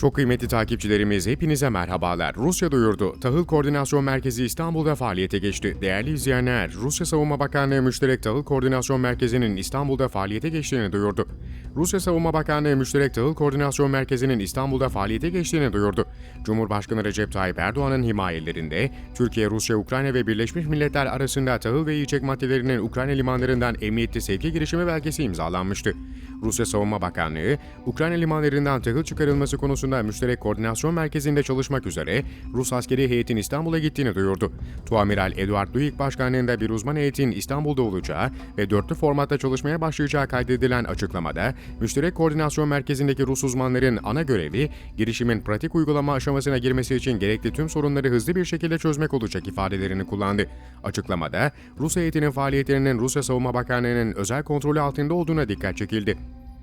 Çok kıymetli takipçilerimiz hepinize merhabalar. Rusya duyurdu. Tahıl Koordinasyon Merkezi İstanbul'da faaliyete geçti. Değerli izleyenler, Rusya Savunma Bakanlığı Müşterek Tahıl Koordinasyon Merkezi'nin İstanbul'da faaliyete geçtiğini duyurdu. Rusya Savunma Bakanlığı Müşterek Tahıl Koordinasyon Merkezi'nin İstanbul'da faaliyete geçtiğini duyurdu. Cumhurbaşkanı Recep Tayyip Erdoğan'ın himayelerinde Türkiye, Rusya, Ukrayna ve Birleşmiş Milletler arasında tahıl ve yiyecek maddelerinin Ukrayna limanlarından emniyetli sevki girişimi belgesi imzalanmıştı. Rusya Savunma Bakanlığı, Ukrayna limanlarından tahıl çıkarılması konusunda müşterek koordinasyon merkezinde çalışmak üzere Rus askeri heyetin İstanbul'a gittiğini duyurdu. Tuamiral Eduard Duyik başkanlığında bir uzman heyetin İstanbul'da olacağı ve dörtlü formatta çalışmaya başlayacağı kaydedilen açıklamada, müşterek koordinasyon merkezindeki Rus uzmanların ana görevi, girişimin pratik uygulama aşamasına girmesi için gerekli tüm sorunları hızlı bir şekilde çözmek olacak ifadelerini kullandı. Açıklamada, Rus heyetinin faaliyetlerinin Rusya Savunma Bakanlığı'nın özel kontrolü altında olduğuna dikkat çekildi.